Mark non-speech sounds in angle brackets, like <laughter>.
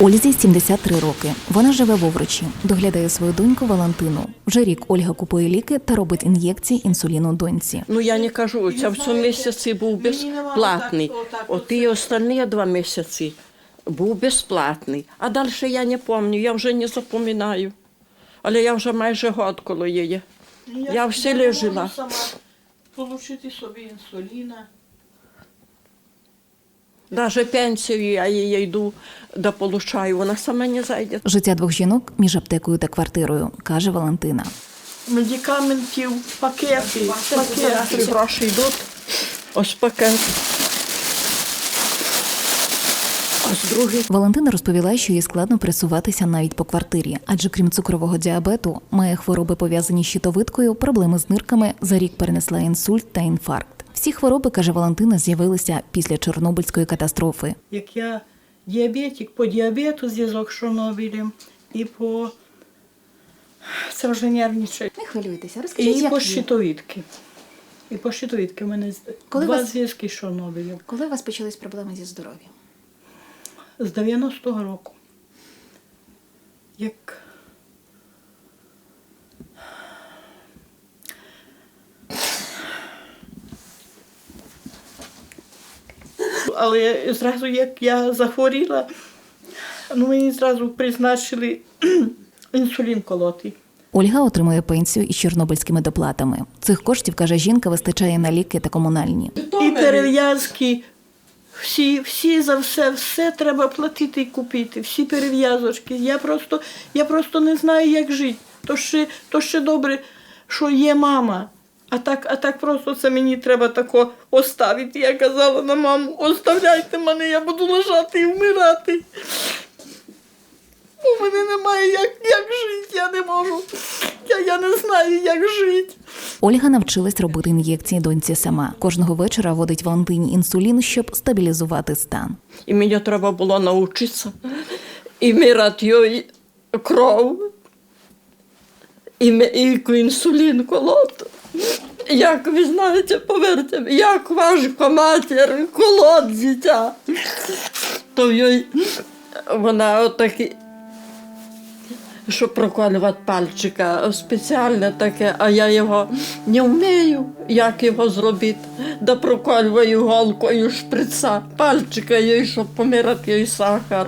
Ользі 73 роки. Вона живе в Овручі, доглядає свою доньку Валентину. Вже рік Ольга купує ліки та робить ін'єкції інсуліну доньці. Ну я не кажу, це в цьому місяці був безплатний. От і останні два місяці був безплатний. А далі я не пам'ятаю, я вже не запам'ятаю. Але я вже майже год коло її. Я в селі жила. Получити собі інсуліна. Навіть пенсію я її йду, да получаю, вона сама не зайде. Життя двох жінок між аптекою та квартирою, каже Валентина. Медикаментів, пакети, пакети. гроші йдуть. Ось пакет. Ось другий. Валентина розповіла, що їй складно пересуватися навіть по квартирі, адже крім цукрового діабету, має хвороби пов'язані з щитовидкою, проблеми з нирками. За рік перенесла інсульт та інфаркт. Всі хвороби, каже Валентина, з'явилися після Чорнобильської катастрофи. Як я діабетик, по діабету зв'язок з Чорнобилем і по це вже нервничаю. Не хвилюйтеся, І по щитовідки. І по щитовідки в мене Коли два вас- зв'язки з Чорнобилем. Коли у вас почались проблеми зі здоров'ям? З 90-го року. Як Але зразу, як я захворіла, ну мені зразу призначили <clears throat> інсулін колоти. Ольга отримує пенсію із чорнобильськими доплатами. Цих коштів, каже жінка, вистачає на ліки та комунальні. І перев'язки, всі, всі за все, все треба платити і купити, всі перев'язочки. Я просто, я просто не знаю, як жити. То ще, то ще добре, що є мама. А так, а так просто це мені треба тако оставити. Я казала на маму, оставляйте мене, я буду лежати і вмирати. У мене немає як, як жити, я не можу. Я, я не знаю, як жити. Ольга навчилась робити ін'єкції доньці сама. Кожного вечора водить Валентині інсулін, щоб стабілізувати стан. І мені треба було навчитися і міряти їй кров, і, і інсулін колоти. Як ви знаєте, повірте, як важко матір колоть дитя, то їй вона отакі, щоб проколювати пальчика, спеціальне таке, а я його не вмію, як його зробити. Да проколюю голкою шприца, пальчика їй, щоб поміряти їй сахар.